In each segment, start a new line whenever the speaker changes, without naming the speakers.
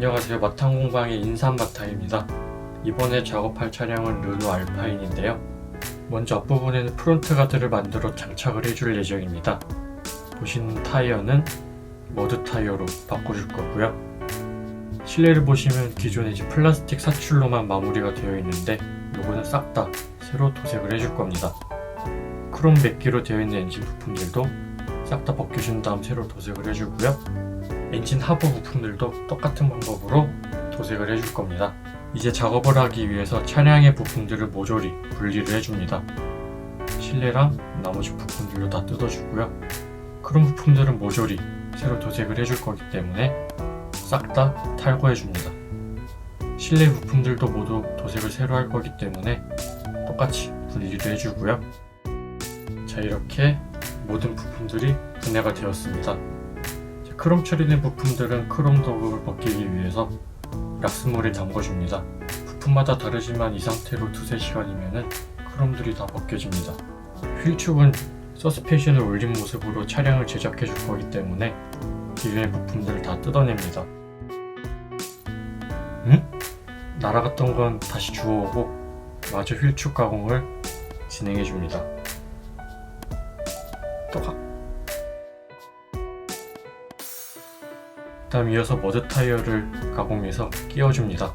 자, 안녕하세요. 마탕공방의 인삼마타입니다. 이번에 작업할 차량은 르노 알파인인데요. 먼저 앞부분에는 프론트 가드를 만들어 장착을 해줄 예정입니다. 보시는 타이어는 머드 타이어로 바꿔줄 거고요. 실내를 보시면 기존에 이제 플라스틱 사출로만 마무리가 되어 있는데 요거는 싹 다 새로 도색을 해줄 겁니다. 크롬 맥기로 되어 있는 엔진 부품들도 싹 다 벗겨준 다음 새로 도색을 해주고요. 엔진 하부 부품들도 똑같은 방법으로 도색을 해줄 겁니다. 이제 작업을 하기 위해서 차량의 부품들을 모조리 분리를 해줍니다. 실내랑 나머지 부품들도 다 뜯어주고요. 그런 부품들은 모조리 새로 도색을 해줄 거기 때문에 싹 다 탈거해줍니다. 실내 부품들도 모두 도색을 새로 할 거기 때문에 똑같이 분리를 해주고요. 자 이렇게 모든 부품들이 분해가 되었습니다. 자, 크롬 처리된 부품들은 크롬 도구를 벗기기 위해서 락스물에 담궈줍니다. 부품마다 다르지만 이 상태로 두세 시간이면은 크롬들이 다 벗겨집니다. 휠축은 서스펜션을 올린 모습으로 차량을 제작해 줄 거기 때문에 기존의 부품들을 다 뜯어냅니다. 응? 날아갔던 건 다시 주워오고 마저 휠축 가공을 진행해 줍니다. 또각 다음 이어서 머드 타이어를 가공해서 끼워줍니다.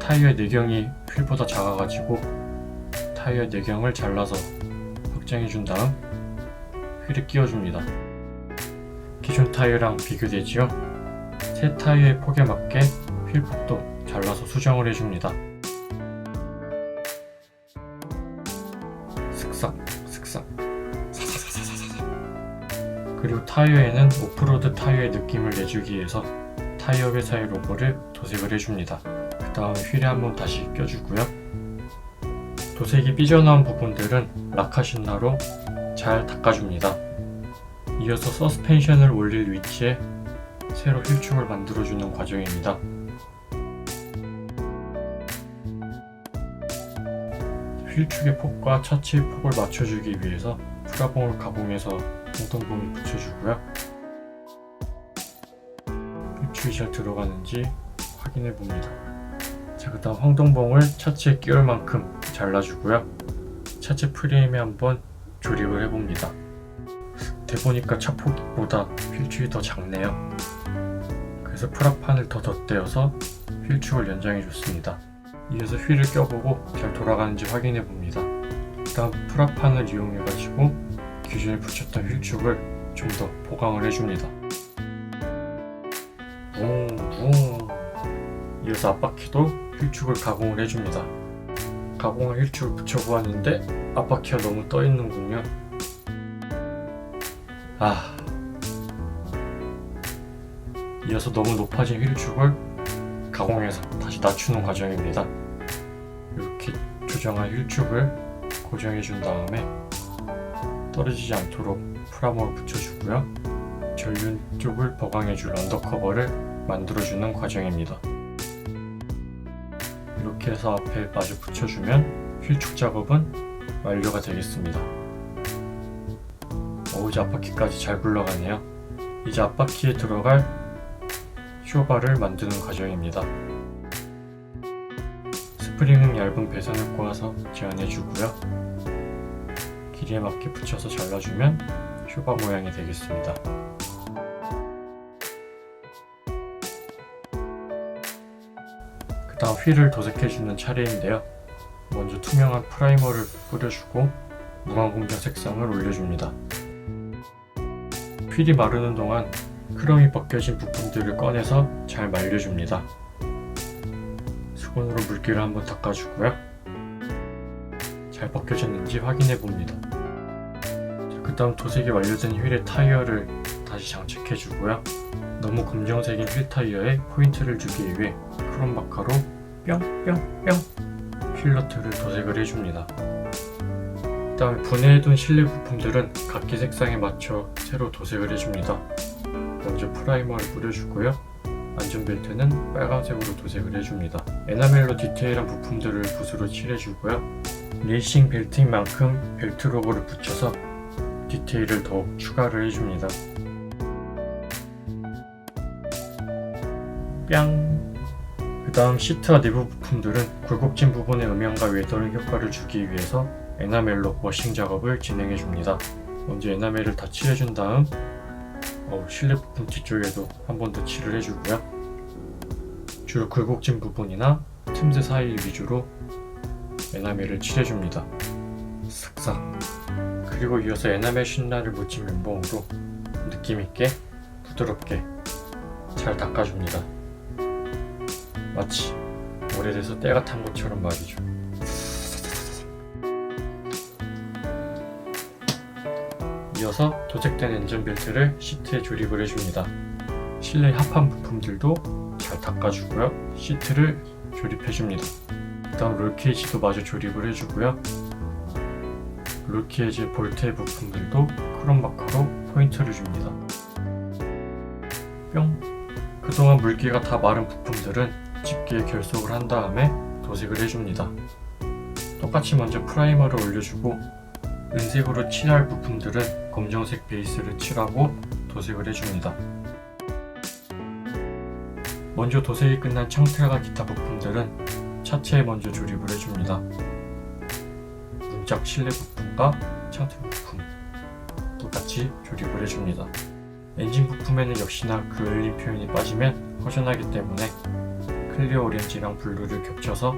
타이어의 내경이 휠보다 작아가지고 타이어 내경을 잘라서 확장해준 다음 휠에 끼워줍니다. 기존 타이어랑 비교되지요? 새 타이어의 폭에 맞게 휠 폭도 잘라서 수정을 해줍니다. 슥싹 슥싹 그리고 타이어에는 오프로드 타이어의 느낌을 내주기 위해서 타이어 회사의 로고를 도색을 해줍니다. 그 다음 휠에 한번 다시 껴주고요. 도색이 삐져나온 부분들은 라카신나로 잘 닦아줍니다. 이어서 서스펜션을 올릴 위치에 새로 휠축을 만들어주는 과정입니다. 휠축의 폭과 차체의 폭을 맞춰주기 위해서 프라봉을 가공해서 홍동봉을 붙여주고요. 휠축이 잘 들어가는지 확인해 봅니다. 자, 그 다음 황동봉을 차체에 끼울 만큼 잘라주고요. 차체 프레임에 한번 조립을 해봅니다. 대보니까 차폭보다 휠축이 더 작네요. 그래서 프락판을 더 덧대어서 휠축을 연장해 줬습니다. 이어서 휠을 껴보고 잘 돌아가는지 확인해 봅니다. 다음 프락판을 이용해 가지고 기존에 붙였던 휠축을 좀 더 보강을 해줍니다. 붕붕 이어서 앞바퀴도 휠축을 가공을 해줍니다. 가공한 휠축을 붙여보았는데 앞바퀴가 너무 떠 있는군요. 아 이어서 너무 높아진 휠축을 가공해서 다시 낮추는 과정입니다. 이렇게 조정한 휠축을 고정해 준 다음에 떨어지지 않도록 프라모를 붙여주고요. 전륜 쪽을 보강해 줄 언더커버를 만들어주는 과정입니다. 이렇게 해서 앞에 마저 붙여주면 휠축 작업은 완료가 되겠습니다. 오, 이제 앞바퀴까지 잘 굴러가네요. 이제 앞바퀴에 들어갈 쇼바를 만드는 과정입니다. 스프링은 얇은 배선을 꼬아서 제한해주고요. 길이에 맞게 붙여서 잘라주면 쇼바 모양이 되겠습니다. 그 다음 휠을 도색해주는 차례인데요. 먼저 투명한 프라이머를 뿌려주고 무광공정 색상을 올려줍니다. 휠이 마르는 동안 크롬이 벗겨진 부품들을 꺼내서 잘 말려줍니다. 수건으로 물기를 한번 닦아주고요. 잘 벗겨졌는지 확인해 봅니다. 그 다음 도색이 완료된 휠의 타이어를 다시 장착해 주고요. 너무 검정색인 휠 타이어에 포인트를 주기 위해 크롬 마카로 뿅뿅뿅 휠러트를 도색을 해줍니다. 그 다음에 분해해둔 실내 부품들은 각기 색상에 맞춰 새로 도색을 해줍니다. 먼저 프라이머를 뿌려주고요. 안전벨트는 빨간색으로 도색을 해줍니다. 에나멜로 디테일한 부품들을 붓으로 칠해주고요. 레이싱 벨트인 만큼 벨트 로고를 붙여서 디테일을 더욱 추가를 해줍니다. 뺨. 그 다음 시트와 내부 부품들은 굴곡진 부분에 음영과 웨더링 효과를 주기 위해서 에나멜로 워싱 작업을 진행해 줍니다. 먼저 에나멜을 다 칠해준 다음 어, 실내 부품 뒤쪽에도 한 번 더 칠을 해주고요. 주로 굴곡진 부분이나 틈새 사이 위주로 에나멜을 칠해줍니다. 싹싹. 그리고 이어서 에나멜 신라를 묻힌 면봉으로 느낌있게 부드럽게 잘 닦아줍니다. 마치 오래돼서 때가 탄 것처럼 말이죠. 이어서 도색된 엔진 벨트를 시트에 조립을 해줍니다. 실내 합판 부품들도 잘 닦아주고요. 시트를 조립해줍니다. 그 다음 롤케이지도 마저 조립을 해주고요. 롤케이지 볼트의 부품들도 크롬 마커로 포인트를 줍니다. 뿅! 그동안 물기가 다 마른 부품들은 집게에 결속을 한 다음에 도색을 해줍니다. 똑같이 먼저 프라이머를 올려주고 은색으로 칠할 부품들은 검정색 베이스를 칠하고 도색을 해줍니다. 먼저 도색이 끝난 창틀과 기타 부품들은 차체에 먼저 조립을 해줍니다. 문짝 실내 부품 과 창틀 부품 똑같이 조립을 해줍니다. 엔진 부품에는 역시나 그을림 표현이 빠지면 허전하기 때문에 클리어 오렌지랑 블루를 겹쳐서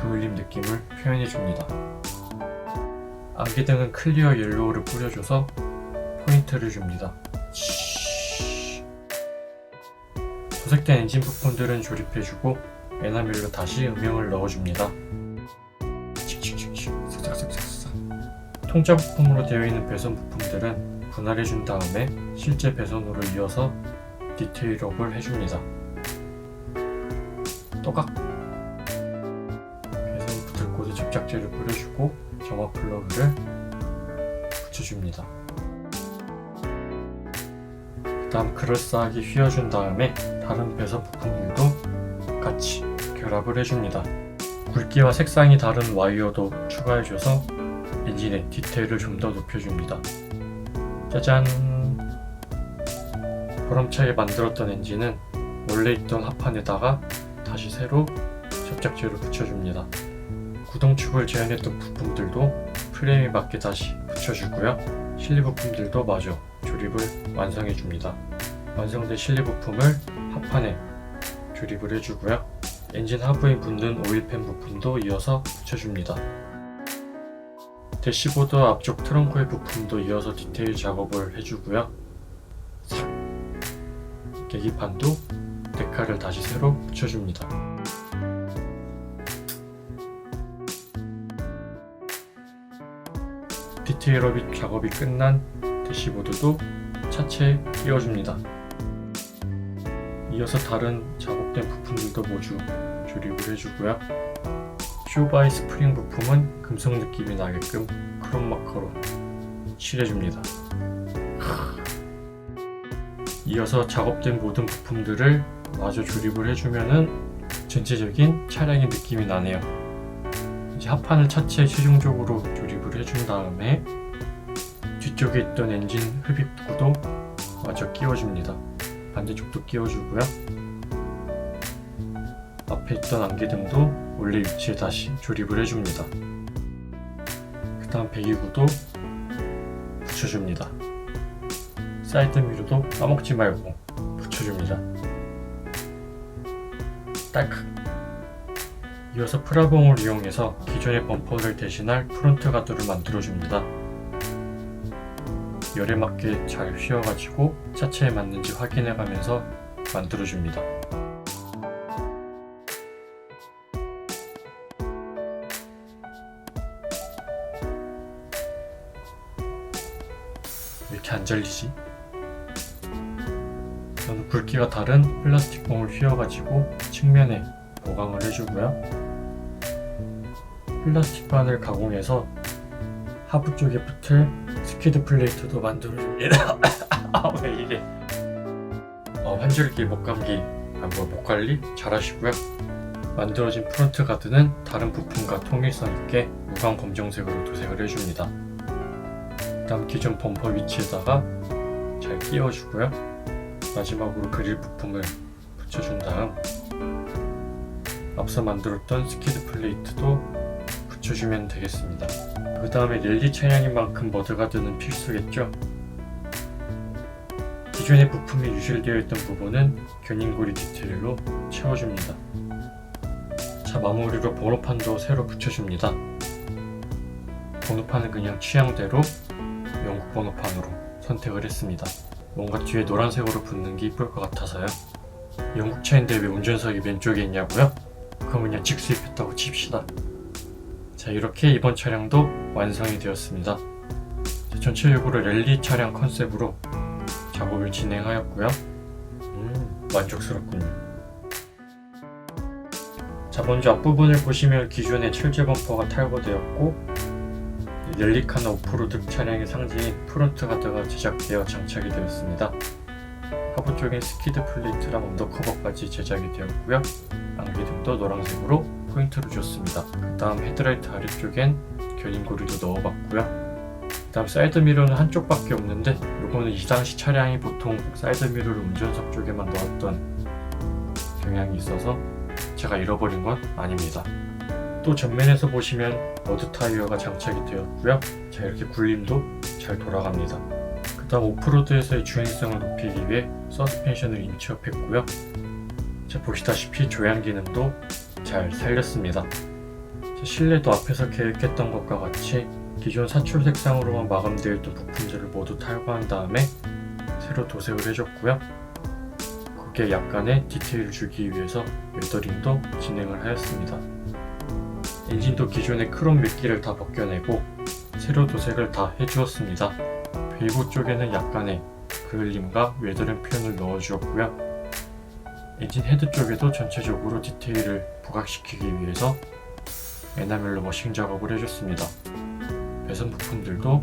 그을림 느낌을 표현해줍니다. 안개등은 클리어 옐로우를 뿌려줘서 포인트를 줍니다. 도색된 엔진 부품들은 조립해주고 에나멜로 다시 음영을 넣어줍니다. 통짜 부품으로 되어 있는 배선 부품들은 분할해준 다음에 실제 배선으로 이어서 디테일업을 해줍니다. 또각 배선 붙을 곳에 접착제를 뿌려주고 점화 플러그를 붙여줍니다. 그 다음 그럴싸하게 휘어준 다음에 다른 배선 부품들도 같이 결합을 해줍니다. 굵기와 색상이 다른 와이어도 추가해줘서 엔진의 디테일을 좀 더 높여줍니다. 짜잔! 보람차게 만들었던 엔진은 원래 있던 합판에다가 다시 새로 접착제를 붙여줍니다. 구동축을 제한했던 부품들도 프레임에 맞게 다시 붙여주고요. 실리 부품들도 마저 조립을 완성해줍니다. 완성된 실리 부품을 합판에 조립을 해주고요. 엔진 하부에 붙는 오일팬 부품도 이어서 붙여줍니다. 대시보드 앞쪽 트렁크의 부품도 이어서 디테일 작업을 해주고요. 삭! 계기판도 데카를 다시 새로 붙여줍니다. 디테일업 작업이 끝난 대시보드도 차체에 끼워줍니다. 이어서 다른 작업된 부품들도 모두 조립을 해주고요. 쇼바이 스프링 부품은 금속 느낌이 나게끔 크롬 마커로 칠해줍니다. 이어서 작업된 모든 부품들을 마저 조립을 해주면은 전체적인 차량의 느낌이 나네요. 이제 합판을 차체에 최종적으로 조립을 해준 다음에 뒤쪽에 있던 엔진 흡입구도 마저 끼워줍니다. 반대쪽도 끼워주고요. 앞에 있던 안개 등도 원래 위치에 다시 조립을 해줍니다. 그 다음 배기구도 붙여줍니다. 사이드 미러도 까먹지 말고 붙여줍니다. 딸칵 이어서 프라봉을 이용해서 기존의 범퍼를 대신할 프론트 가드를 만들어줍니다. 열에 맞게 잘 휘어가지고 차체에 맞는지 확인해가면서 만들어줍니다. 이렇게 안 잘리지? 저는 굵기가 다른 플라스틱 봉을 휘어가지고 측면에 보강을 해주고요. 플라스틱 바늘 가공해서 하부 쪽에 붙을 스키드 플레이트도 만들어줍니다. 아, 왜 이래? 어, 환절기, 목감기, 아, 뭐, 목 관리 잘 하시고요. 만들어진 프론트 가드는 다른 부품과 통일성 있게 무광 검정색으로 도색을 해줍니다. 다음 기존 범퍼 위치에다가 잘 끼워주고요. 마지막으로 그릴 부품을 붙여준 다음 앞서 만들었던 스키드 플레이트도 붙여주면 되겠습니다. 그 다음에 랠리 차량인 만큼 머드가드는 필수겠죠. 기존의 부품이 유실되어 있던 부분은 견인고리 디테일로 채워줍니다. 자 마무리로 번호판도 새로 붙여줍니다. 번호판은 그냥 취향대로 영국 번호판으로 선택을 했습니다. 뭔가 뒤에 노란색으로 붙는 게 이쁠 것 같아서요. 영국 차인데 왜 운전석이 왼쪽에 있냐고요? 그럼 그냥 직수입했다고 칩시다. 자 이렇게 이번 차량도 완성이 되었습니다. 자, 전체적으로 랠리 차량 컨셉으로 작업을 진행하였고요. 음, 만족스럽군요. 자, 먼저 앞부분을 보시면 기존의 철제 범퍼가 탈거되었고 랠리카나 오프로드 차량의 상징인 프론트 가드가 제작되어 장착이 되었습니다. 하부 쪽엔 스키드 플레이트랑 언더커버까지 제작이 되었고요. 안개등도 노란색으로 포인트를 줬습니다. 그 다음 헤드라이트 아래쪽엔 견인고리도 넣어봤고요. 그 다음 사이드미러는 한쪽밖에 없는데 이거는 이 당시 차량이 보통 사이드미러를 운전석 쪽에만 넣었던 경향이 있어서 제가 잃어버린 건 아닙니다. 또 전면에서 보시면 머드 타이어가 장착이 되었고요. 자 이렇게 굴림도 잘 돌아갑니다. 그 다음 오프로드에서의 주행성을 높이기 위해 서스펜션을 인치업했고요. 자 보시다시피 조향 기능도 잘 살렸습니다. 자, 실내도 앞에서 계획했던 것과 같이 기존 사출 색상으로만 마감되어 있던 부품들을 모두 탈거한 다음에 새로 도색을 해줬고요. 거기에 약간의 디테일을 주기 위해서 웨더링도 진행을 하였습니다. 엔진도 기존의 크롬 미끼를 다 벗겨내고 새로 도색을 다 해주었습니다. 밸브 쪽에는 약간의 그을림과 웨더링 표현을 넣어주었고요. 엔진 헤드 쪽에도 전체적으로 디테일을 부각시키기 위해서 에나멜로 머싱 작업을 해줬습니다. 배선 부품들도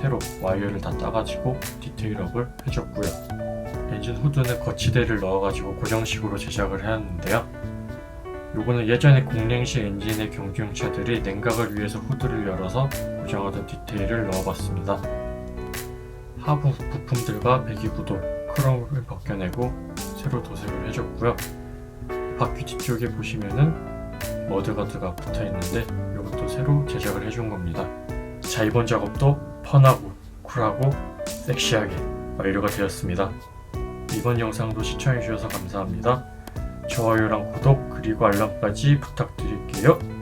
새로 와이어를 다 따가지고 디테일업을 해줬고요. 엔진 후드는 거치대를 넣어가지고 고정식으로 제작을 해놨는데요. 요거는 예전에 공랭시 엔진의 경주용 차들이 냉각을 위해서 후드를 열어서 고정하던 디테일을 넣어봤습니다. 하부 부품들과 배기구도 크롬을 벗겨내고 새로 도색을 해줬고요. 바퀴 뒤쪽에 보시면은 머드가드가 붙어있는데 이것도 새로 제작을 해준 겁니다. 자 이번 작업도 펀하고 쿨하고 섹시하게 완료가 되었습니다. 이번 영상도 시청해주셔서 감사합니다. 좋아요랑 구독 그리고 알람까지 부탁드릴게요.